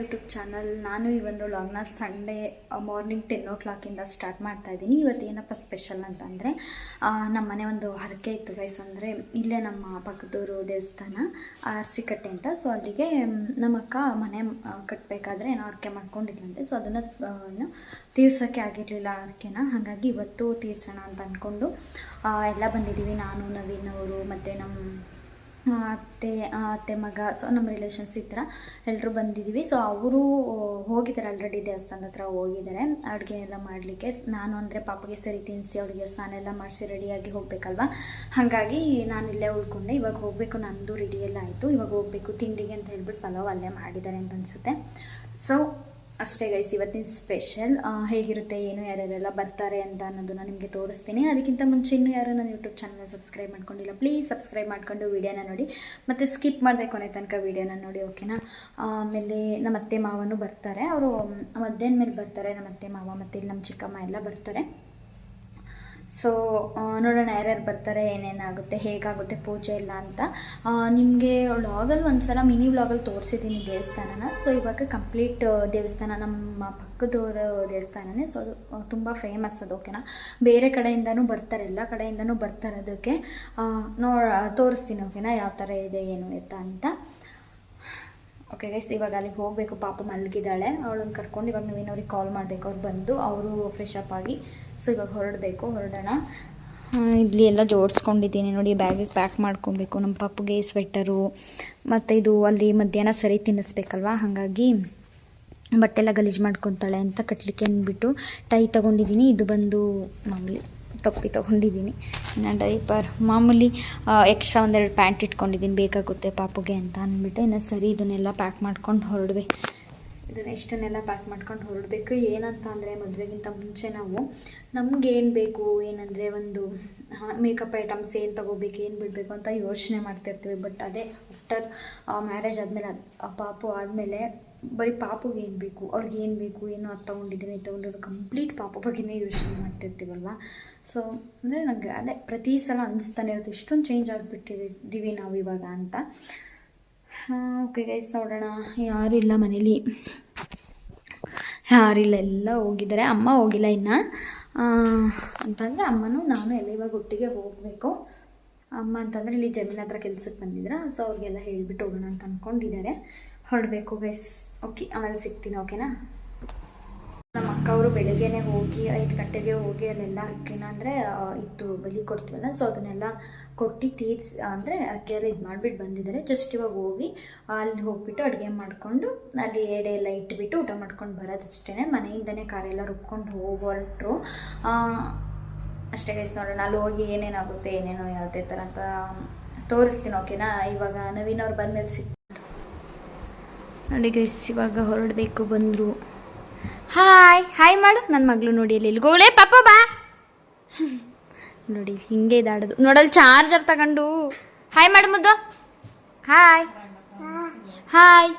YouTube channel ನಾನು ಈ ಒಂದು ಲಾಗ್ನ ಸಂಡೇ ಮಾರ್ನಿಂಗ್ ಟೆನ್ ಓ ಕ್ಲಾಕಿಂದ ಸ್ಟಾರ್ಟ್ ಮಾಡ್ತಾ ಇದ್ದೀನಿ. ಇವತ್ತು ಏನಪ್ಪ ಸ್ಪೆಷಲ್ ಅಂತಂದರೆ ನಮ್ಮ ಮನೆ ಒಂದು ಹರಕೆ ಇತ್ತು ಗೈಸ್ ಅಂದರೆ ಇಲ್ಲೇ ನಮ್ಮ ಪಕ್ಕದೂರು ದೇವಸ್ಥಾನ, ಅರಸಿಕಟ್ಟೆ ಅಂತ. ಸೊ ಅಲ್ಲಿಗೆ ನಮ್ಮ ಅಕ್ಕ ಮನೆ ಕಟ್ಟಬೇಕಾದ್ರೆ ಏನೋ ಹರಕೆ ಮಾಡ್ಕೊಂಡಿದ್ದಂತೆ ಸೊ ಅದನ್ನು ಏನು ತೀರ್ಸೋಕ್ಕೆ ಆಗಿರಲಿಲ್ಲ ಹರಕೆನ. ಹಾಗಾಗಿ ಇವತ್ತು ತೀರ್ಸೋಣ ಅಂತ ಅಂದ್ಕೊಂಡು ಎಲ್ಲ ಬಂದಿದ್ದೀವಿ. ನಾನು, ನವೀನ್ ಅವರು, ಮತ್ತು ನಮ್ಮ ಅತ್ತೆ ಅತ್ತೆ ಮಗ ಸೊ ನಮ್ಮ ರಿಲೇಷನ್ಸ್ ಈ ಥರ ಎಲ್ಲರೂ ಬಂದಿದ್ದೀವಿ. ಸೊ ಅವರು ಹೋಗಿದ್ದಾರೆ ಆಲ್ರೆಡಿ ದೇವಸ್ಥಾನದ ಹತ್ರ ಹೋಗಿದ್ದಾರೆ. ಅಡುಗೆ ಎಲ್ಲ ಮಾಡಲಿಕ್ಕೆ. ನಾನು ಅಂದರೆ ಪಾಪಗೆ ಸರಿ ತಿನ್ನಿಸಿ ಅವಳಿಗೆ ಸ್ನಾನ ಎಲ್ಲ ಮಾಡಿಸಿ ರೆಡಿಯಾಗಿ ಹೋಗಬೇಕಲ್ವ? ಹಾಗಾಗಿ ನಾನು ಇಲ್ಲೇ ಉಳ್ಕೊಂಡೆ. ಇವಾಗ ಹೋಗಬೇಕು ನಂದು ರೆಡಿ ಎಲ್ಲ ಆಯಿತು. ಇವಾಗ ಹೋಗಬೇಕು, ತಿಂಡಿಗೆ ಅಂತ ಹೇಳ್ಬಿಟ್ಟು ಪಲಾವ್ ಅಲ್ಲೇ ಮಾಡಿದ್ದಾರೆ ಅಂತ ಅನಿಸುತ್ತೆ. ಸೊ ಅಷ್ಟೇ ಗೈಸ್ ಇವತ್ತಿನ ಸ್ಪೆಷಲ್ ಹೇಗಿರುತ್ತೆ, ಏನು, ಯಾರ್ಯಾರೆಲ್ಲ ಬರ್ತಾರೆ ಅಂತ ಅನ್ನೋದನ್ನ ನಿಮಗೆ ತೋರಿಸ್ತೀನಿ. ಅದಕ್ಕಿಂತ ಮುಂಚೆ ಇನ್ನೂ ಯಾರು ನನ್ನ ಯೂಟ್ಯೂಬ್ ಚಾನಲ್ನ ಸಬ್ಸ್ಕ್ರೈಬ್ ಮಾಡ್ಕೊಂಡಿಲ್ಲ ಪ್ಲೀಸ್ ಸಬ್ಸ್ಕ್ರೈಬ್ ಮಾಡ್ಕೊಂಡು ವೀಡಿಯೋನ ನೋಡಿ. ಮತ್ತು ಸ್ಕಿಪ್ ಮಾಡಿದೆ ಕೊನೆ ತನಕ ವೀಡಿಯೋನ ನೋಡಿ ಓಕೆನಾ ಆಮೇಲೆ ನಮ್ಮ ಅತ್ತೆ ಮಾವನು ಬರ್ತಾರೆ. ಅವರು, ಮಧ್ಯಾಹ್ನ ಮೇಲೆ ಬರ್ತಾರೆ, ನಮ್ಮ ಅತ್ತೆ ಮಾವ, ಮತ್ತು ಇಲ್ಲಿ ನಮ್ಮ ಚಿಕ್ಕಮ್ಮ ಎಲ್ಲ ಬರ್ತಾರೆ. ಸೊ ನೋಡೋಣ ಯಾರ್ಯಾರು ಬರ್ತಾರೆ ಏನೇನಾಗುತ್ತೆ ಹೇಗಾಗುತ್ತೆ ಪೂಜೆ ಇಲ್ಲ ಅಂತ. ನಿಮಗೆ ವ್ಲಾಗಲ್ಲಿ ಒಂದು ಸಲ ಮಿನಿ ವ್ಲಾಗಲ್ಲಿ ತೋರಿಸಿದ್ದೀನಿ ದೇವಸ್ಥಾನನ. ಸೊ ಇವಾಗ ಕಂಪ್ಲೀಟ್ ದೇವಸ್ಥಾನ ನಮ್ಮ ಪಕ್ಕದವರ ದೇವಸ್ಥಾನನೇ. ಸೊ ಅದು ತುಂಬ ಫೇಮಸ್ ಅದು ಓಕೆನಾ ಬೇರೆ ಕಡೆಯಿಂದನೂ ಬರ್ತಾರೆ, ಎಲ್ಲ ಕಡೆಯಿಂದನೂ ಬರ್ತಾರೆ ಅದಕ್ಕೆ. ನೋ ತೋರಿಸ್ತೀನಿ ಓಕೆನಾ ಯಾವ ಥರ ಇದೆ, ಏನು, ಎತ್ತ ಅಂತ. ಓಕೆ ಗೈಸ್ ಇವಾಗ ಅಲ್ಲಿಗೆ ಹೋಗಬೇಕು. ಪಾಪ ಮಲಗಿದ್ದಾಳೆ. ಅವಳನ್ನ ಕರ್ಕೊಂಡು ಇವಾಗ ನೀವೇನವ್ರಿಗೆ ಕಾಲ್ ಮಾಡಬೇಕು. ಅವ್ರು ಬಂದು, ಅವರು ಫ್ರೆಶ್ ಅಪ್ ಆಗಿ ಸೊ ಇವಾಗ ಹೊರಡಬೇಕು, ಹೊರಡೋಣ. ಇಲ್ಲಿ ಎಲ್ಲ ಜೋಡಿಸ್ಕೊಂಡಿದ್ದೀನಿ. ನೋಡಿ ಬ್ಯಾಗಿಗೆ ಪ್ಯಾಕ್ ಮಾಡ್ಕೊಬೇಕು. ನಮ್ಮ ಪಾಪಗೆ ಸ್ವೆಟರು ಮತ್ತು ಇದು ಅಲ್ಲಿ ಮಧ್ಯಾಹ್ನ ಸರಿ ತಿನ್ನಿಸ್ಬೇಕಲ್ವಾ? ಹಾಗಾಗಿ ಬಟ್ಟೆ ಎಲ್ಲ ಗಲೀಜು ಮಾಡ್ಕೊತಾಳೆ ಅಂತ ಕಟ್ಟಲಿಕ್ಕೆ ಅಂದ್ಬಿಟ್ಟು ಟೈ ತೊಗೊಂಡಿದ್ದೀನಿ. ಇದು ಬಂದು ಮಾಮೂಲಿ ಟೊಪ್ಪಿ ತೊಗೊಂಡಿದ್ದೀನಿ. ಇನ್ನು ಡೈಪರ್ ಮಾಮೂಲಿ ಎಕ್ಸ್ಟ್ರಾ ಒಂದೆರಡು ಪ್ಯಾಂಟ್ ಇಟ್ಕೊಂಡಿದ್ದೀನಿ. ಬೇಕಾಗುತ್ತೆ ಪಾಪುಗೆ ಅಂತ ಅಂದ್ಬಿಟ್ಟು. ಇನ್ನು ಸರಿ ಇದನ್ನೆಲ್ಲ ಪ್ಯಾಕ್ ಮಾಡ್ಕೊಂಡು ಹೊರಡುವೆ. ಇದನ್ನು ಇಷ್ಟನ್ನೆಲ್ಲ ಪ್ಯಾಕ್ ಮಾಡ್ಕೊಂಡು ಹೊರಡಬೇಕು. ಏನಂತ ಅಂದರೆ ಮದುವೆಗಿಂತ ಮುಂಚೆ ನಾವು ನಮ್ಗೆ ಏನು ಬೇಕು, ಏನಂದರೆ ಒಂದು ಮೇಕಪ್ ಐಟಮ್ಸ್ ಏನು ತೊಗೋಬೇಕು, ಏನು ಬಿಡಬೇಕು ಅಂತ ಯೋಚನೆ ಮಾಡ್ತಿರ್ತೀವಿ. ಬಟ್ ಅದೇ ಆಫ್ಟರ್ ಮ್ಯಾರೇಜ್ ಆದಮೇಲೆ ಪಾಪು ಆದಮೇಲೆ ಬರೀ ಪಾಪಗೆ ಏನು ಬೇಕು ಅವ್ಳಿಗೆ ಏನು ಬೇಕು, ಏನು ಅದು ತೊಗೊಂಡಿದ್ದೀನಿ, ಇದು ತೊಗೊಂಡಿರೋ ಕಂಪ್ಲೀಟ್ ಪಾಪ ಬಗ್ಗೆನೇ ಯೋಚನೆ ಮಾಡ್ತಿರ್ತೀವಲ್ವ? ಸೊ ಅಂದರೆ ನನಗೆ ಅದೇ ಪ್ರತಿ ಸಲ ಅನಿಸ್ತಾನೆ ಇರೋದು, ಇಷ್ಟೊಂದು ಚೇಂಜ್ ಆಗಿಬಿಟ್ಟಿದ್ದೀವಿ ನಾವು ಇವಾಗ ಅಂತ. ಓಕೆ ಗೈಸ್ ನೋಡೋಣ. ಯಾರಿಲ್ಲ ಮನೇಲಿ. ಯಾರಿಲ್ಲ ಎಲ್ಲ ಹೋಗಿದ್ದಾರೆ. ಅಮ್ಮ ಹೋಗಿಲ್ಲ ಇನ್ನು. ಅಂತಂದರೆ ಅಮ್ಮನೂ ನಾನು ಎಲ್ಲ ಇವಾಗ ಒಟ್ಟಿಗೆ ಹೋಗಬೇಕು. ಅಮ್ಮ ಅಂತಂದರೆ ಇಲ್ಲಿ ಜಮೀನ್ ಹತ್ರ ಕೆಲಸಕ್ಕೆ ಬಂದಿದ್ರ ಸೊ ಅವ್ರಿಗೆಲ್ಲ ಹೇಳಿಬಿಟ್ಟು ಹೋಗೋಣ ಅಂತ ಅಂದ್ಕೊಂಡಿದ್ದಾರೆ ಹೊರಡಬೇಕು ಗೈಸ್ ಓಕೆ ಆಮೇಲೆ ಸಿಗ್ತೀನಿ ಓಕೆನಾ ನಮ್ಮ ಅಕ್ಕ ಅವರು ಬೆಳಗ್ಗೆನೆ ಹೋಗಿ, ಐದು ಗಂಟೆಗೆ ಹೋಗಿ ಅಲ್ಲೆಲ್ಲ ಅಂದರೆ ಇತ್ತು ಬಲಿ ಕೊಡ್ತೀವಲ್ಲ ಸೊ ಅದನ್ನೆಲ್ಲ ಕೊಟ್ಟು ತೀರ್ಸಿ, ಅಂದರೆ ಅಕ್ಕಿಯೆಲ್ಲ ಇದು ಮಾಡಿಬಿಟ್ಟು ಬಂದಿದ್ದಾರೆ ಜಸ್ಟ್ ಇವಾಗ ಹೋಗಿ ಅಲ್ಲಿ ಹೋಗ್ಬಿಟ್ಟು ಅಡುಗೆ ಮಾಡಿಕೊಂಡು, ಅಲ್ಲಿ ಎಡೆ ಎಲ್ಲ ಇಟ್ಬಿಟ್ಟು ಊಟ ಮಾಡ್ಕೊಂಡು ಬರೋದಷ್ಟೇ ಮನೆಯಿಂದನೇ ಕಾರೆಲ್ಲ ರುಬ್ಕೊಂಡು ಹೋಗಿ ಹೊರಟ್ರು ಅಷ್ಟೇ ಗೈಸ್ ನೋಡೋಣ, ಅಲ್ಲಿ ಹೋಗಿ ಏನೇನಾಗುತ್ತೆ, ಏನೇನೋ ಯಾವುದೇ ಥರ ಅಂತ ತೋರಿಸ್ತೀನಿ ಓಕೆನಾ ಇವಾಗ ನವೀನ್ ಅವ್ರು ಬಂದಮೇಲೆ ಸಿಕ್ ನೋಡಿ ಗೈಸ್ ಇವಾಗ ಹೊರಡಬೇಕು, ಬಂದರು. ಹಾಯ್ ಹಾಯ್ ಮಾಡು. ನನ್ನ ಮಗಳು ನೋಡಿ ಅಲ್ಲಿ ಗೋಳೇ ಪಾಪ ಬಾ. ನೋಡಿ, ಹಿಂಗೆ ಇದಾಡೋದು ನೋಡಲ್ಲಿ ಚಾರ್ಜರ್ ತಗೊಂಡು. ಹಾಯ್ ಮಾಡು ಮುದ್ದು. ಹಾಯ್ ಹಾಯ್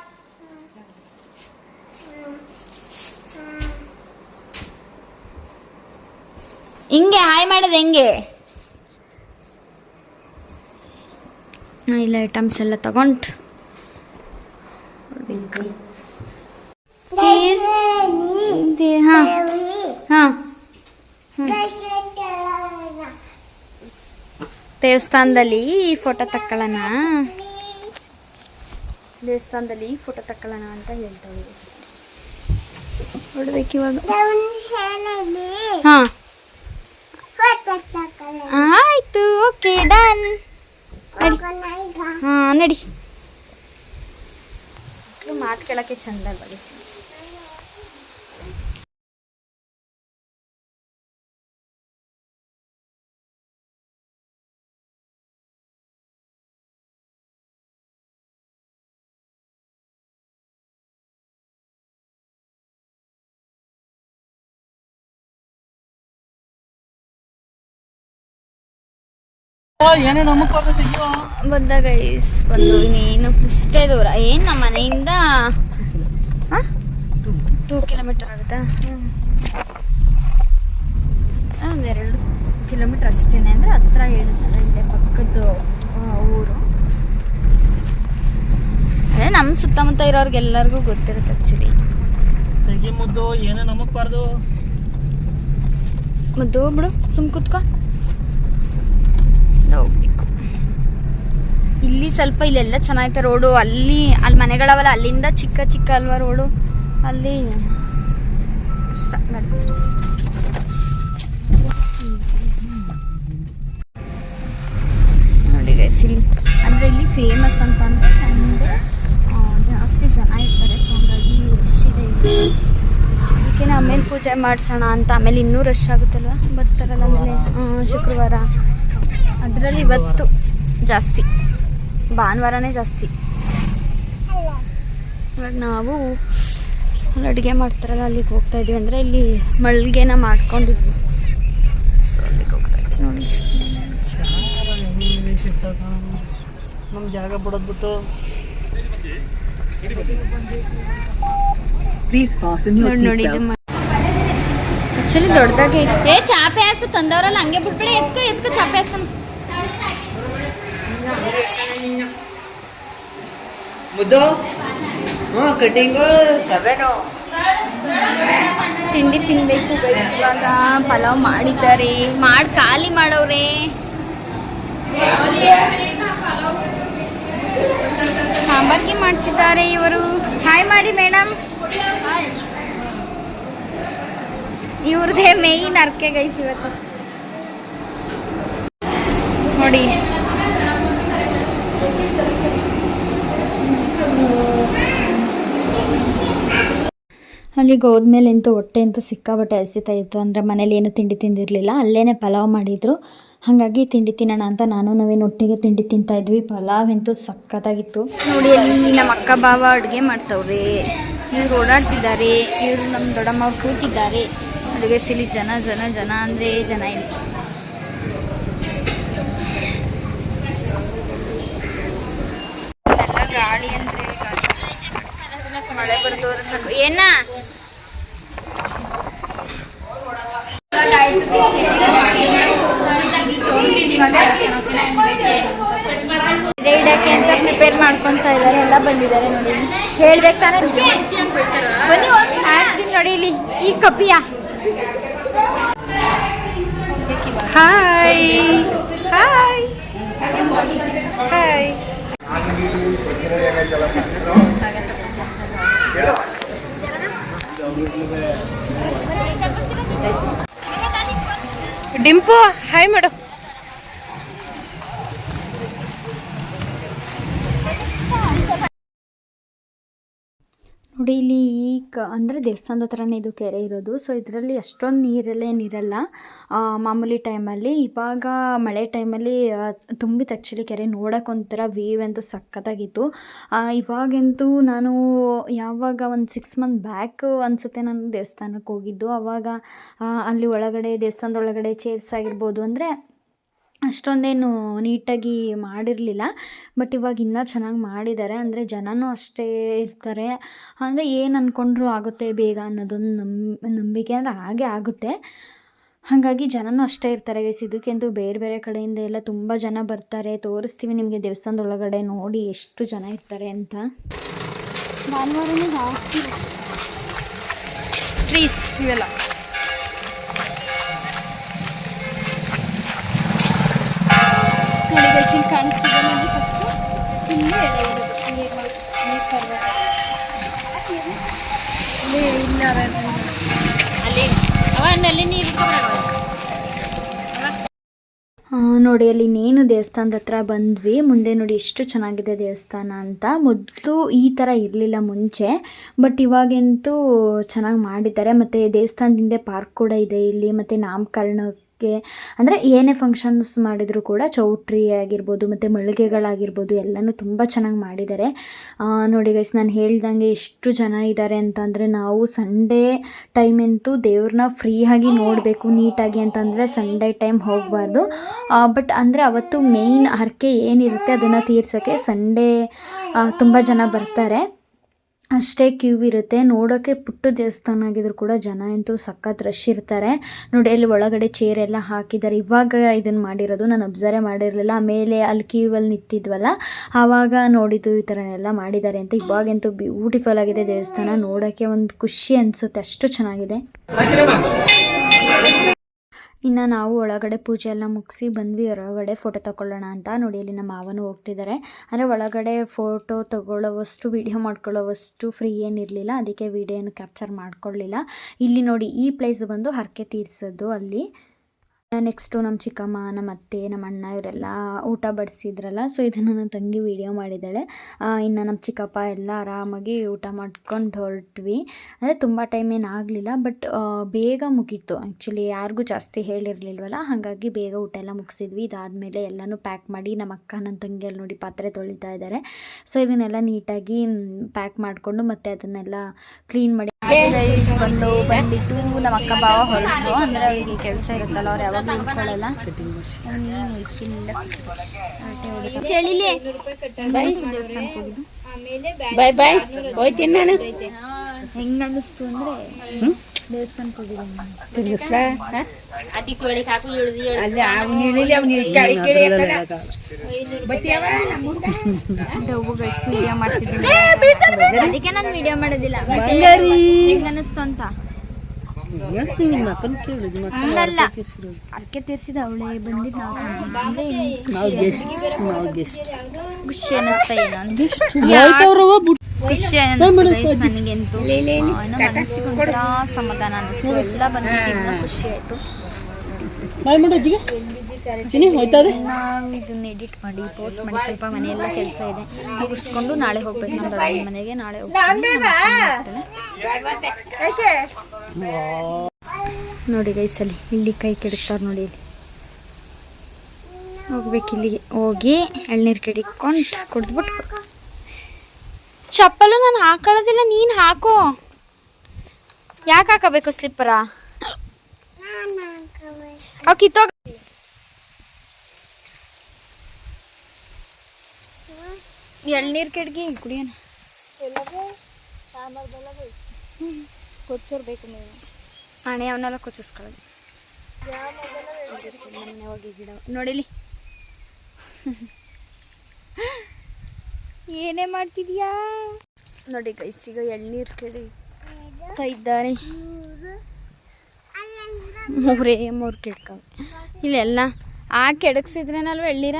ಹಿಂಗೆ ಹಾಯ್ ಮಾಡೋದು ಹೆಂಗೆ? ಇಲ್ಲ ಐಟಮ್ಸ್ ಎಲ್ಲ ತಗೊಂಡು. ದೇವಸ್ಥಾನದಲ್ಲಿ ಫೋಟೋ ತಕ್ಕೊಳ್ಳೋಣ ದೇವಸ್ಥಾನದಲ್ಲಿ ಫೋಟೋ ತಕ್ಕೊಳ್ಳೋಣ ಅಂತ ಹೇಳ್ತಾವೆ ನೋಡ್ಬೇಕು ಇವಾಗ. ಹಾಂ. ಆಯ್ತು ಓಕೆ ಡನ್ ನಡಿ. ಹಾಂ, ನಡಿ. ಮಾತು ಕೇಳೋಕ್ಕೆ ಚಂದ ಬಡಿಸಿ ಏನೇನು ಗೈಸ್ ಬಂದು ಇನ್ನೇನು ಇಷ್ಟೇ ದೂರ. ಏನು ನಮ್ಮ ಮನೆಯಿಂದ ಟೂ ಕಿಲೋಮೀಟರ್ ಆಗುತ್ತಾ? ಒಂದೆರಡು ಕಿಲೋಮೀಟರ್ ಅಷ್ಟೇ ಅಂದರೆ ಹತ್ರ ಹೇಳಿದ್ನಲ್ಲ ಇಲ್ಲೇ ಪಕ್ಕದ್ದು ಊರು. ಅದೇ ನಮ್ಮ ಸುತ್ತಮುತ್ತ ಇರೋರಿಗೆಲ್ಲರಿಗೂ ಗೊತ್ತಿರುತ್ತೆ ಆ್ಯಕ್ಚುಲಿ ಮುದ್ದು ಏನೋ ನಮಗೆ ಬಾರ್ದು ಮುದ್ದು ಬಿಡು ಸುಮ್ ಕುತ್ಕೋ ಇಂದ ಹೋಗ್ಬೇಕು ಇಲ್ಲಿ ಸ್ವಲ್ಪ ಇಲ್ಲೆಲ್ಲ ಚೆನ್ನಾಗೈತೆ ರೋಡು. ಅಲ್ಲಿ ಅಲ್ಲಿ ಮನೆಗಳವಲ್ಲ, ಅಲ್ಲಿಂದ ಚಿಕ್ಕ ಚಿಕ್ಕ ಅಲ್ವ ರೋಡು? ಅಲ್ಲಿ ಇಷ್ಟ. ನೋಡಿ ಗೈಸ್ ಇಲ್ಲಿ ಅಂದರೆ ಇಲ್ಲಿ ಫೇಮಸ್ ಅಂತ ಅಂದರೆ ಸಂಡೆ ಜಾಸ್ತಿ ಜನ ಇರ್ತಾರೆ. ಸೊ ಹಾಗಾಗಿ ರಶ್ ಇದೆ ಅದಕ್ಕೆ ಆಮೇಲೆ ಪೂಜೆ ಮಾಡಿಸೋಣ ಅಂತ. ಆಮೇಲೆ ಇನ್ನೂ ರಶ್ ಆಗುತ್ತಲ್ವ? ಬರ್ತಾರಲ್ಲ ಆಮೇಲೆ ಶುಕ್ರವಾರ. ಅದರಲ್ಲಿ ಇವತ್ತು ಜಾಸ್ತಿ. ಭಾನುವಾರನೇ ಜಾಸ್ತಿ. ಇವಾಗ ನಾವು ಅಲ್ಲಿ ಅಡುಗೆ ಮಾಡ್ತಾರಲ್ಲ ಅಲ್ಲಿಗೆ ಹೋಗ್ತಾ ಇದೀವಿ ಅಂದರೆ ಇಲ್ಲಿ ಮಳಿಗೆನ ಮಾಡ್ಕೊಂಡಿದ್ವಿ. ಸೊ ಅಲ್ಲಿಗೆ ಹೋಗ್ತಾ ಇದ್ವಿ ನೋಡಿ. ನಮ್ಮ ಜಾಗ ಬಿಡೋದ್ಬಿಟ್ಟು. ನೋಡಿ ನೋಡಿ ಇದು ಆ್ಯಕ್ಚುಲಿ ದೊಡ್ಡದಾಗೆ ಏ ಚಾಪೆ ಹಾಸು ತಂದವರಲ್ಲ ಹಂಗೆ ಬಿಟ್ಬಿಡಿ ಎತ್ಕೊ ಎತ್ಕೋ ಚಾಪೆ ಹಾಸನ್ ಮುದ್ದು? ಹ್ಞೂ, ಕಟಿಂಗು ಸಭೆನೋ ತಿಂಡಿ ತಿನ್ಬೇಕು ಗೈಸ್ ಇವಾಗ ಪಲಾವ್ ಮಾಡಿದ್ದಾರೆ. ಮಾಡಿ, ಖಾಲಿ ಮಾಡವ್ರೆ ಸಾಂಬಾರ್ಗೆ ಮಾಡ್ತಿದ್ದಾರೆ ಇವರು. ಹಾಯ್ ಮಾಡಿ ಮೇಡಮ್ ಇವ್ರದೇ ಮೇಯ್ನ್ ಅರ್ಕೆ ಗೈಸ್ ಇವತ್ತು. ನೋಡಿ. ಅಲ್ಲಿಗೆ ಹೋದ್ಮೇಲೆ ಅಂತೂ ಹೊಟ್ಟೆ ಅಂತೂ ಸಿಕ್ಕಾಬಟ್ಟೆ ಹಸಿತಾ ಇತ್ತು. ಅಂದರೆ ಮನೇಲಿ ಏನು ತಿಂಡಿ ತಿಂದಿರಲಿಲ್ಲ. ಅಲ್ಲೇ ಪಲಾವ್ ಮಾಡಿದರು. ಹಾಗಾಗಿ ತಿಂಡಿ ತಿನ್ನೋಣ ಅಂತ ನಾನು ನಾವೇನು ಒಟ್ಟಿಗೆ ತಿಂಡಿ ತಿಂತಾ ಇದ್ವಿ. ಪಲಾವ್ ಅಂತೂ ಸಖತ್ತಾಗಿತ್ತು. ನೋಡಿ, ಅಲ್ಲಿ ನಮ್ಮ ಅಕ್ಕ ಬಾವ ಅಡುಗೆ ಮಾಡ್ತವ್ರಿ. ಇವ್ರು ಓಡಾಡ್ತಿದ್ದಾರೆ. ಇವರು ನಮ್ಮ ದೊಡ್ಡಮ್ಮ ಕೂತಿದ್ದಾರೆ. ಅಡುಗೆ ಸಿಲಿ ಜನ ಜನ ಜನ ಅಂದರೆ ಜನ ಇಲ್ಲಿ. ಗಾಳಿ ಅಂದರೆ ಮಳೆ ಬರ್ತವ್ರ ಸಾಕು. ಏನ? ಇಡಕ್ಕೆ ಅಂತ ಪ್ರಿಪೇರ್ ಮಾಡ್ಕೊಂತ ಇದ್ದಾರೆ ಎಲ್ಲ ಬಂದಿದ್ದಾರೆ ನೋಡಿ. ಹೇಳ್ಬೇಕು ತಾನೇ ಬನ್ನಿ ಹಾಕ್ತೀನಿ ನೋಡಿ ಇಲ್ಲಿ. ಈ ಕಪಿಯ. Hi hi hi Dimpu hi ಮಾಡು ನೋಡಿ ಇಲ್ಲಿ ಈ ಕ, ಅಂದರೆ ದೇವಸ್ಥಾನದ ಹತ್ರನೇ ಇದು ಕೆರೆ ಇರೋದು. ಸೊ ಇದರಲ್ಲಿ ಅಷ್ಟೊಂದು ನೀರಲ್ಲೇನಿರಲ್ಲ ಮಾಮೂಲಿ ಟೈಮಲ್ಲಿ ಇವಾಗ ಮಳೆ ಟೈಮಲ್ಲಿ ತುಂಬಿ ಆ್ಯಕ್ಚುಲಿ ಕೆರೆ ನೋಡೋಕೆ ಒಂಥರ ವೇವ್ ಅಂತ ಸಖತ್ತಾಗಿತ್ತು. ಇವಾಗಂತೂ ನಾನು ಯಾವಾಗ ಒಂದು ಸಿಕ್ಸ್ ಮಂತ್ ಬ್ಯಾಕ್ ಅನಿಸುತ್ತೆ ನಾನು ದೇವಸ್ಥಾನಕ್ಕೆ ಹೋಗಿದ್ದು. ಆವಾಗ ಅಲ್ಲಿ ಒಳಗಡೆ, ದೇವಸ್ಥಾನದ ಒಳಗಡೆ ಚೇರ್ಸ್ ಆಗಿರ್ಬೋದು ಅಂದರೆ ಅಷ್ಟೊಂದೇನು ನೀಟಾಗಿ ಮಾಡಿರಲಿಲ್ಲ. ಬಟ್ ಇವಾಗ ಇನ್ನೂ ಚೆನ್ನಾಗಿ ಮಾಡಿದ್ದಾರೆ. ಅಂದರೆ ಜನನೂ ಅಷ್ಟೇ ಇರ್ತಾರೆ. ಅಂದರೆ ಏನು ಅಂದ್ಕೊಂಡ್ರೂ ಆಗುತ್ತೆ ಬೇಗ ಅನ್ನೋದೊಂದು ನಂಬ ನಂಬಿಕೆ ಅಂದರೆ ಹಾಗೆ ಆಗುತ್ತೆ. ಹಾಗಾಗಿ ಜನನೂ ಅಷ್ಟೇ ಇರ್ತಾರೆ ಗೈಸ್ ಇದಕ್ಕೆಂದು ಬೇರೆ ಬೇರೆ ಕಡೆಯಿಂದ ಎಲ್ಲ ತುಂಬ ಜನ ಬರ್ತಾರೆ. ತೋರಿಸ್ತೀವಿ ನಿಮಗೆ ದೇವಸ್ಥಾನದ ಒಳಗಡೆ ನೋಡಿ ಎಷ್ಟು ಜನ ಇರ್ತಾರೆ ಅಂತ. ಜಾಸ್ತಿ ಟ್ರೀಸ್ ಇವೆಲ್ಲ ಇಲ್ಲಿ ಕಾಣಿಸ್ತಿದೆ ನನಗೆ ಫಸ್ಟು ನೀರು ತರಬೇಕು ಅಲ್ಲಿ ಅವ ನಲ್ಲಿ ನೀರು ನೋಡಿ ಅಲ್ಲಿ ಇನ್ನೇನು ದೇವಸ್ಥಾನದ ಹತ್ರ ಬಂದ್ವಿ. ಮುಂದೆ ನೋಡಿ ಎಷ್ಟು ಚೆನ್ನಾಗಿದೆ ದೇವಸ್ಥಾನ ಅಂತ. ಮೊದಲು ಈ ಥರ ಇರಲಿಲ್ಲ ಮುಂಚೆ ಬಟ್ ಇವಾಗಂತೂ ಚೆನ್ನಾಗಿ ಮಾಡಿದ್ದಾರೆ. ಮತ್ತು ದೇವಸ್ಥಾನದಿಂದ ಪಾರ್ಕ್ ಕೂಡ ಇದೆ ಇಲ್ಲಿ. ಮತ್ತು ನಾಮಕರಣಕ್ಕೆ ಅಂದರೆ ಏನೇ ಫಂಕ್ಷನ್ಸ್ ಮಾಡಿದರೂ ಕೂಡ ಚೌಟ್ರಿ ಆಗಿರ್ಬೋದು, ಮತ್ತು ಮಳಿಗೆಗಳಾಗಿರ್ಬೋದು, ಎಲ್ಲನೂ ತುಂಬ ಚೆನ್ನಾಗಿ ಮಾಡಿದ್ದಾರೆ. ನೋಡಿ ಗೈಸ್ ನಾನು ಹೇಳ್ದಂಗೆ ಎಷ್ಟು ಜನ ಇದ್ದಾರೆ ಅಂತಂದರೆ ನಾವು ಸಂಡೇ ಟೈಮ್ ಅಂತೂ ದೇವ್ರನ್ನ ಆಗಿ ನೋಡಬೇಕು, ನೀಟಾಗಿ ಅಂತಂದರೆ ಸಂಡೇ ಟೈಮ್ ಹೋಗಬಾರ್ದು. ಬಟ್ ಅಂದರೆ ಅವತ್ತು ಮೇಯ್ನ್ ಹರಕೆ ಏನಿರುತ್ತೆ ಅದನ್ನು ತೀರ್ಸೋಕ್ಕೆ ಸಂಡೇ ತುಂಬ ಜನ ಬರ್ತಾರೆ. ಅಷ್ಟೇ ಕ್ಯೂ ಇರುತ್ತೆ. ನೋಡೋಕ್ಕೆ ಪುಟ್ಟ ದೇವಸ್ಥಾನ ಆಗಿದ್ರು ಕೂಡ ಜನ ಅಂತೂ ಸಖತ್ ರಶ್ ಇರ್ತಾರೆ. ನೋಡಿ, ಅಲ್ಲಿ ಒಳಗಡೆ ಚೇರ್ ಎಲ್ಲ ಹಾಕಿದ್ದಾರೆ. ಇವಾಗ ಇದನ್ನು ಮಾಡಿರೋದು ನಾನು ಅಬ್ಸರ್ವ್ ಮಾಡಿರಲಿಲ್ಲ. ಆಮೇಲೆ ಅಲ್ಲಿ ಕ್ಯೂ ಅಲ್ಲಿ ನಿಂತಿದ್ವಲ್ಲ? ಆವಾಗ ನೋಡಿದ್ದು ಈ ಥರ ಎಲ್ಲ ಮಾಡಿದ್ದಾರೆ ಅಂತ. ಇವಾಗಂತೂ ಬ್ಯೂಟಿಫುಲ್ ಆಗಿದೆ ದೇವಸ್ಥಾನ. ನೋಡೋಕ್ಕೆ ಒಂದು ಖುಷಿ ಅನಿಸುತ್ತೆ. ಅಷ್ಟು ಚೆನ್ನಾಗಿದೆ. ಇನ್ನು ನಾವು ಒಳಗಡೆ ಪೂಜೆ ಎಲ್ಲ ಮುಗಿಸಿ ಬಂದ್ವಿ, ಹೊರಗಡೆ ಫೋಟೋ ತಗೊಳ್ಳೋಣ ಅಂತ ನೋಡಿ ಅಲ್ಲಿ ನಮ್ಮ ಮಾವನು ಹೋಗ್ತಿದ್ದಾರೆ. ಅಂದರೆ ಒಳಗಡೆ ಫೋಟೋ ತಗೊಳ್ಳೋವಷ್ಟು ವಿಡಿಯೋ ಮಾಡ್ಕೊಳ್ಳೋವಷ್ಟು ಫ್ರೀ ಏನಿರಲಿಲ್ಲ. ಅದಕ್ಕೆ ವಿಡಿಯೋ ಕ್ಯಾಪ್ಚರ್ ಮಾಡ್ಕೊಳ್ಳಿಲ್ಲ. ಇಲ್ಲಿ ನೋಡಿ ಈ ಪ್ಲೇಸ್ ಬಂದು ಹರಕೆ ತೀರಿಸೋದು ಅಲ್ಲಿ. ನೆಕ್ಸ್ಟು ನಮ್ಮ ಚಿಕ್ಕಮ್ಮ ನಮ್ಮ ಅತ್ತೆ ನಮ್ಮ ಅಣ್ಣ ಇವರೆಲ್ಲ ಊಟ ಬಡಿಸಿದ್ರಲ್ಲ ಸೊ ಇದನ್ನು ನನ್ನ ತಂಗಿ ವೀಡಿಯೋ ಮಾಡಿದ್ದಾಳೆ. ಇನ್ನು ನಮ್ಮ ಚಿಕ್ಕಪ್ಪ ಎಲ್ಲ ಆರಾಮಾಗಿ ಊಟ ಮಾಡ್ಕೊಂಡು ಹೊರಟ್ವಿ. ಅಂದರೆ ತುಂಬ ಟೈಮ್ ಆಗಲಿಲ್ಲ ಬಟ್ ಬೇಗ ಮುಗೀತು. ಆ್ಯಕ್ಚುಲಿ ಯಾರಿಗೂ ಜಾಸ್ತಿ ಹೇಳಿರಲಿಲ್ವಲ್ಲ, ಹಾಗಾಗಿ ಬೇಗ ಊಟ ಎಲ್ಲ ಮುಗಿಸಿದ್ವಿ. ಇದಾದಮೇಲೆ ಎಲ್ಲನೂ ಪ್ಯಾಕ್ ಮಾಡಿ ನಮ್ಮ ಅಕ್ಕ ನನ್ನ ತಂಗಿಯಲ್ಲಿ ನೋಡಿ ಪಾತ್ರೆ ತೊಳಿತಾ ಇದ್ದಾರೆ ಸೊ ಇದನ್ನೆಲ್ಲ ನೀಟಾಗಿ ಪ್ಯಾಕ್ ಮಾಡಿಕೊಂಡು ಮತ್ತೆ ಅದನ್ನೆಲ್ಲ ಕ್ಲೀನ್ ಮಾಡಿ ಬಂದು ಬಂದ್ಬಿಟ್ಟು ನಮ್ಮ ಅಕ್ಕ ಬಾವ ಹೊರಟು ಅಂದ್ರೆ ಕೆಲಸ ಇರುತ್ತಲ್ಲ ಅವ್ರು ಯಾವಾಗ ಉಳ್ಕೊಳ್ಳಲ್ಲ ಕೇಳಿಲಿ. ದೇವಸ್ಥಾನಕ್ಕೆ ಹೋಗಿದ್ದು. ಬಾಯ್ ಬಾಯ್. ಹೋಯ್ತೀನಿ ನಾನು. ಹೆಂಗ್ ಅನ್ನಿಸ್ತು ಅಂದ್ರೆ ದೇವಸ್ಥಾನಕ್ಕೆ ಹೋಗಿದ್ದೀನಿ ತಿರ್ಗಿಸ್ಲಾ ಅಟ್ಟಿ ಕೋಳಿಗೆ ಹಾಕು ಇಳಿದು ಇಳಿದು ಅಲ್ಲಿ ಅವ್ನು ಇಳಿಲಿ ಅವ್ನು ಕೆಳಿ ಕೇಳಿ ಬತ್ತೀಯವ ಡಬ್ಬು ಗೈಸ್ ವಿಡಿಯೋ ಮಾಡ್ತಿದ್ದೀನಿ. ಅದಕ್ಕೆ ನಾನು ವಿಡಿಯೋ ಮಾಡೋದಿಲ್ಲ. ಹೆಂಗ್ ಅಂತ? ಹಂಗಲ್ಲ. ತೀರ್ಸಿದ ಅವಳೇ ಬಂದಿದ್ದು ನಾವು. ಗೆಸ್ಟ್ ನಾವು ಗೆಸ್ಟ್. ಖುಷಿ ಅನ್ನಿಸ್ತಾ ಇಲ್ಲ ಖುಷಿ ಅನ್ನಿಸ್ತು ನನಗಂತೂ ಏನೋ ಮನಸ್ಸಿಗೆ ಒಂಥರ ಸಮಾಧಾನ ಅನ್ನಿಸ್ತು ಎಲ್ಲ ಬಂದಿದ್ದು ಖುಷಿ ಆಯ್ತು ಇದನ್ನ ಎಡಿಟ್ ಮಾಡಿ ಪೋಸ್ಟ್ ಮಾಡಿ ಸ್ವಲ್ಪ ಮನೆಯೆಲ್ಲ ಕೆಲಸ ಇದೆ. ಮುಗಿಸ್ಕೊಂಡು ನಾಳೆ ಹೋಗ್ಬೇಕು ನಮ್ಮ ದೊಡ್ಡಮ್ಮನ ಮನೆಗೆ. ನಾಳೆ ಹೋಗ್ತೀನಿ. ನೋಡಿ ಗೈಸಲ್ಲಿ ಇಲ್ಲಿ ಕೈ ಕೆಡುತ್ತಾರೆ ನೋಡಿ ಇಲ್ಲಿ. ಹೋಗ್ಬೇಕು ಇಲ್ಲಿಗೆ. ಹೋಗಿ ಎಳ್ನೀರು ಕೆಡಿಕೊಂಡು ಕುಡಿದ್ಬಿಟ್ಟು ಚಪ್ಪಲು ನಾನು ಹಾಕೊಳ್ಳೋದಿಲ್ಲ ನೀನು ಹಾಕೋ. ಯಾಕೆ ಹಾಕಬೇಕು ಸ್ಲಿಪ್ಪರ ಅವ್ ಕಿತ್ತೋಗ ಎಳ್ನೀರು ಕೆಡ್ಗಿ ಕುಡಿಯೋಣ. ಕೊಚ್ಚೋರ್ಬೇಕು ನೀವು. ಹಣೆ ಅವನ್ನೆಲ್ಲ ಕೊಚ್ಚಿಸ್ಕೊಳ್ಳೋದು. ಮನೆ ಹೋಗಿ ಗಿಡ ನೋಡಿಲಿ? ಏನೇ ಮಾಡ್ತಿದ್ಯಾ? ನೋಡಿ ಗೈಸಿಗ ಎಳ್ನೀರು ಕೆಡಿ ಇದ್ದಾರೆ ಮೂರೇ, ಮೂರು ಕೆಡ್ಕವೆ ಇಲ್ಲೆಲ್ಲ ಆ ಕೆಡಕ್ಸಿದ್ರೇನಲ್ವ ಎಳ್ನೀರ?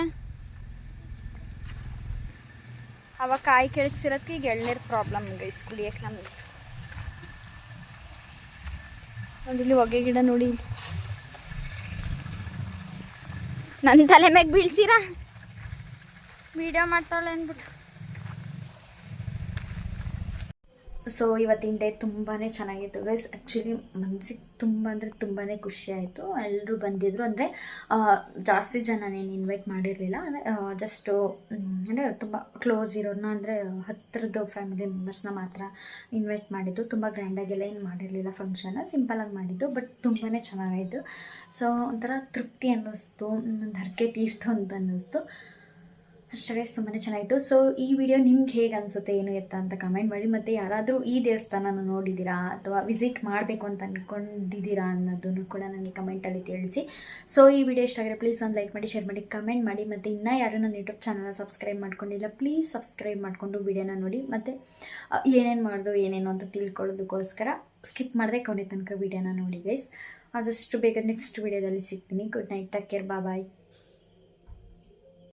ಅವಾಗ ಕಾಯಿ ಕೆಡಕ್ಸಿರತ್ತೆ ಈಗ ಎಳ್ನೀರು ಪ್ರಾಬ್ಲಮ್ ಗೈಸ್ ಕುಡಿಯಕ್ಕೆ ನಮಗೆ. ಇಲ್ಲಿ ಹೊಗೆ ಗಿಡ ನೋಡಿ ಇಲ್ಲಿ. ನನ್ನ ತಲೆ ಮ್ಯಾಗ ಬೀಳ್ಸಿರಾ ವಿಡಿಯೋ ಮಾಡ್ತಾಳೆ ಅಂದ್ಬಿಟ್ಟು. ಸೊ ಇವತ್ತಿನ ಡೇ ತುಂಬಾ ಚೆನ್ನಾಗಿತ್ತು. ಗೈಸ್ ಆ್ಯಕ್ಚುಲಿ ಮನಸ್ಸಿಗೆ ತುಂಬ ಅಂದರೆ ತುಂಬಾ ಖುಷಿಯಾಯಿತು ಎಲ್ಲರೂ ಬಂದಿದ್ದರು ಅಂದರೆ ಜಾಸ್ತಿ ಜನನೇನು ಇನ್ವೈಟ್ ಮಾಡಿರಲಿಲ್ಲ. ಅಂದರೆ ಜಸ್ಟು ಅಂದರೆ ತುಂಬ ಕ್ಲೋಸ್ ಇರೋರನ್ನ ಅಂದರೆ ಹತ್ತಿರದ ಫ್ಯಾಮಿಲಿ ಮೆಂಬರ್ಸ್ನ ಮಾತ್ರ ಇನ್ವೈಟ್ ಮಾಡಿದ್ದು. ತುಂಬ ಗ್ರ್ಯಾಂಡಾಗೆಲ್ಲ ಏನು ಮಾಡಿರಲಿಲ್ಲ ಫಂಕ್ಷನ್ನ ಸಿಂಪಲಾಗಿ ಮಾಡಿದ್ದು ಬಟ್ ತುಂಬಾ ಚೆನ್ನಾಗಾಯಿತು. ಸೊ ಒಂಥರ ತೃಪ್ತಿ ಅನ್ನಿಸ್ತು ಹರಕೆ ತೀರ್ತು ಅಂತ ಅನ್ನಿಸ್ತು. ಅಷ್ಟೇ ತುಂಬಾ ಚೆನ್ನಾಗಿತ್ತು. ಸೊ ಈ ವಿಡಿಯೋ ನಿಮ್ಗೆ ಹೇಗೆ ಅನಿಸುತ್ತೆ, ಏನು ಎತ್ತ ಅಂತ ಕಮೆಂಟ್ ಮಾಡಿ, ಮತ್ತು ಯಾರಾದರೂ ಈ ದೇವಸ್ಥಾನನ ನೋಡಿದ್ದೀರಾ, ಅಥವಾ ವಿಸಿಟ್ ಮಾಡಬೇಕು ಅಂತ ಅಂದ್ಕೊಂಡಿದ್ದೀರಾ ಅನ್ನೋದನ್ನು ಕೂಡ ನನಗೆ ಕಮೆಂಟಲ್ಲಿ ತಿಳಿಸಿ. ಸೊ ಈ ವಿಡಿಯೋ ಇಷ್ಟ ಆಗಿದೆ ಪ್ಲೀಸ್ ಒಂದು ಲೈಕ್ ಮಾಡಿ ಶೇರ್ ಮಾಡಿ ಕಮೆಂಟ್ ಮಾಡಿ, ಮತ್ತು ಇನ್ನೂ ಯಾರು ನನ್ನ ಯೂಟ್ಯೂಬ್ ಚಾನಲ್ನ ಸಬ್ಸ್ಕ್ರೈಬ್ ಮಾಡ್ಕೊಂಡಿಲ್ಲ ಪ್ಲೀಸ್ ಸಬ್ಸ್ಕ್ರೈಬ್ ಮಾಡಿಕೊಂಡು ವಿಡಿಯೋನ ನೋಡಿ, ಮತ್ತು ಏನೇನು ಮಾಡೋದು, ಏನೇನು ಅಂತ ತಿಳ್ಕೊಳ್ಳೋದಕ್ಕೋಸ್ಕರ ಸ್ಕಿಪ್ ಮಾಡದೆ ಕೊನೆ ತನಕ ವಿಡಿಯೋನ ನೋಡಿ ಗೈಸ್ ಆದಷ್ಟು ಬೇಗ ನೆಕ್ಸ್ಟ್ ವಿಡಿಯೋದಲ್ಲಿ ಸಿಗ್ತೀನಿ. Good night take care bye